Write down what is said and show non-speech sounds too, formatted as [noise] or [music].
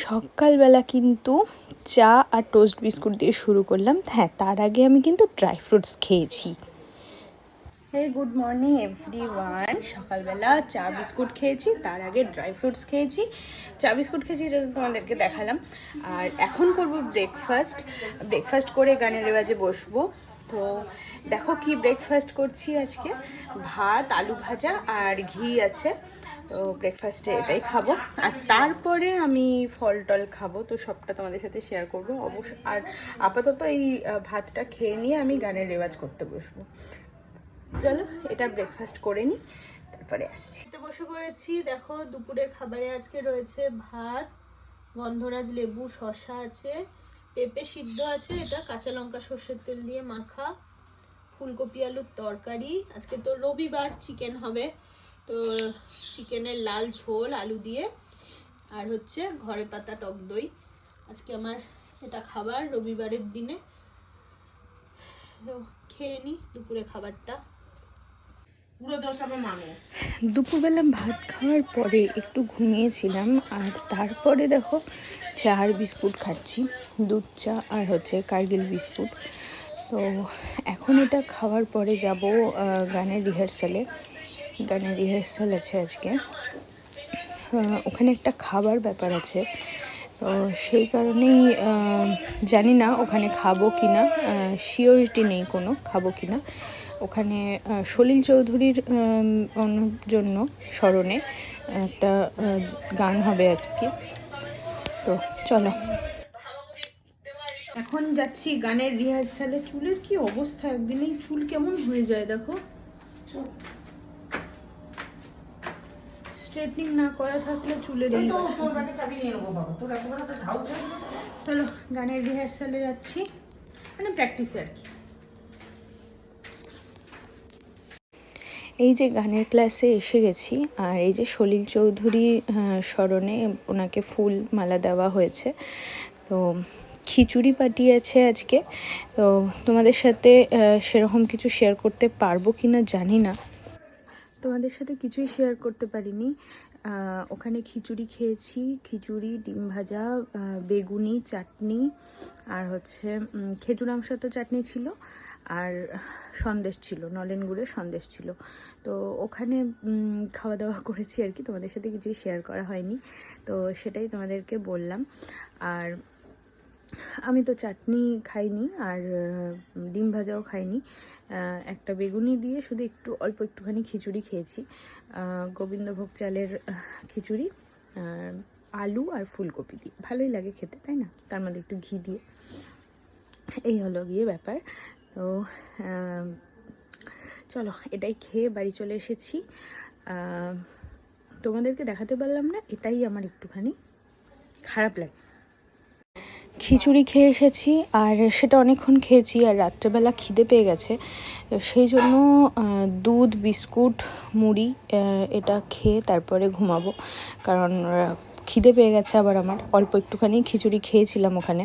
সকালবেলা কিন্তু চা আর টোস্ট বিস্কুট দিয়ে শুরু করলাম। হ্যাঁ তার আগে আমি কিন্তু ড্রাই ফ্রুটস খেয়েছি। Hey good morning everyone সকালবেলা চা বিস্কুট খেয়েছি, তার আগে ড্রাই ফ্রুটস খেয়েছি। চা বিস্কুট খেয়েছি এটা তোমাদেরকে দেখালাম। আর এখন করব ব্রেকফাস্ট ব্রেকফাস্ট করে গানের রেওয়াজে বসবো। তো দেখো কি ব্রেকফাস্ট করছি আজকে। ভাত, আলু ভাজা আর ঘি আছে। তো ব্রেকফাস্টে এটাই খাব। আর তারপরে আমি ফল টল খাব। তো সবটা তোমাদের সাথে শেয়ার করব। অবশ্য আর আপাতত এই ভাতটা খেয়ে নিয়ে আমি গানের রেওয়াজ করতে বসবো। চলো, এটা ব্রেকফাস্ট করে নিই তারপরে আসছি। তো বসে পড়েছি। দেখো, দুপুরের খাবারে আজকে রয়েছে ভাত, গন্ধরাজ লেবু, শসা আছে। পেঁপে সিদ্ধ আছে, এটা কাঁচা লঙ্কা সর্ষের তেল দিয়ে মাখা, ফুলকপি আলুর তরকারি। আজকে তো রবিবার চিকেন হবে। তো চিকেনের লাল ঝোল, আলু দিয়ে। আর হচ্ছে ঘরে পাতা টক দই। আজকে আমার এটা খাবার রবিবারের দিনে। তো খেয়ে নিই দুপুরে খাবারটা। দুপুরবেলা ভাত খাওয়ার পরে একটু ঘুমিয়েছিলাম, আর তারপরে দেখো চা আর বিস্কুট খাচ্ছি, দুধ চা আর হচ্ছে কার্গিল বিস্কুট। তো এখন এটা খাওয়ার পরে যাব গানের রিহার্সালে। গানের রিহার্সাল আছে আজকে। ওখানে একটা খাবার ব্যাপার আছে। তো সেই কারণেই জানি না ওখানে খাব কি না শিওরিটি নেই কোনো, খাব কি না ওখানে সলিল চৌধুরীর জন্য স্মরণে একটা গান হবে আর কি। তো চলো। এখন যাচ্ছি গানের রিহার্সালে। চুলের কি অবস্থা? একদিনেই চুল কেমন হয়ে যায় দেখো। স্ট্রেটনিং না করা থাকলে চুলের চলো গানের রিহার্সালে যাচ্ছি। মানে প্র্যাকটিসে আর কি। এই যে গানের ক্লাসে এসে গেছি আর এই যে সলিল চৌধুরী স্মরণে ওনাকে ফুল মালা দেওয়া হয়েছে। তো খিচুড়ি পাঠিয়েছে আজকে। তো তোমাদের সাথে সেরকম কিছু শেয়ার করতে পারব কি না জানি না। তোমাদের সাথে কিছুই শেয়ার করতে পারিনি। ওখানে খিচুড়ি খেয়েছি। খিচুড়ি ডিম ভাজা বেগুনি চাটনি আর হচ্ছে উম, খেজুর আমসত্ব চাটনি ছিল। আর সন্দেশ ছিল, নলেন গুড়ের সন্দেশ ছিল। তো ওখানে খাওয়া দাওয়া [laughs] করেছি আর কি, তোমাদের সাথে কিছুই শেয়ার করা হয়নি। তো সেটাই তোমাদেরকে বললাম। আর আমি তো চাটনি খাইনি, আর ডিম ভাজাও খাইনি। একটা বেগুনি দিয়ে শুধু একটু, অল্প একটুখানি খিচুড়ি খেয়েছি। গোবিন্দভোগ চালের খিচুড়ি আলু আর ফুলকপি দিয়ে। ভালোই লাগে খেতে, তাই না? তার মধ্যে একটু ঘি দিয়ে। এই হলো গিয়ে ব্যাপার। তো চলো এটাই খেয়ে বাড়ি চলে এসেছি। তোমাদেরকে দেখাতে পারলাম না, এটাই আমার একটুখানি খারাপ লাগে। খিচুড়ি খেয়ে এসেছি, আর সেটা অনেকক্ষণ খেয়েছি, আর রাত্রেবেলা খিদে পেয়ে গেছে। সেই জন্য দুধ, বিস্কুট, মুড়ি এটা খেয়ে তারপরে ঘুমাবো। কারণ খিদে পেয়ে গেছে আবার আমার। অল্প একটুখানি খিচুড়ি খেয়েছিলাম ওখানে।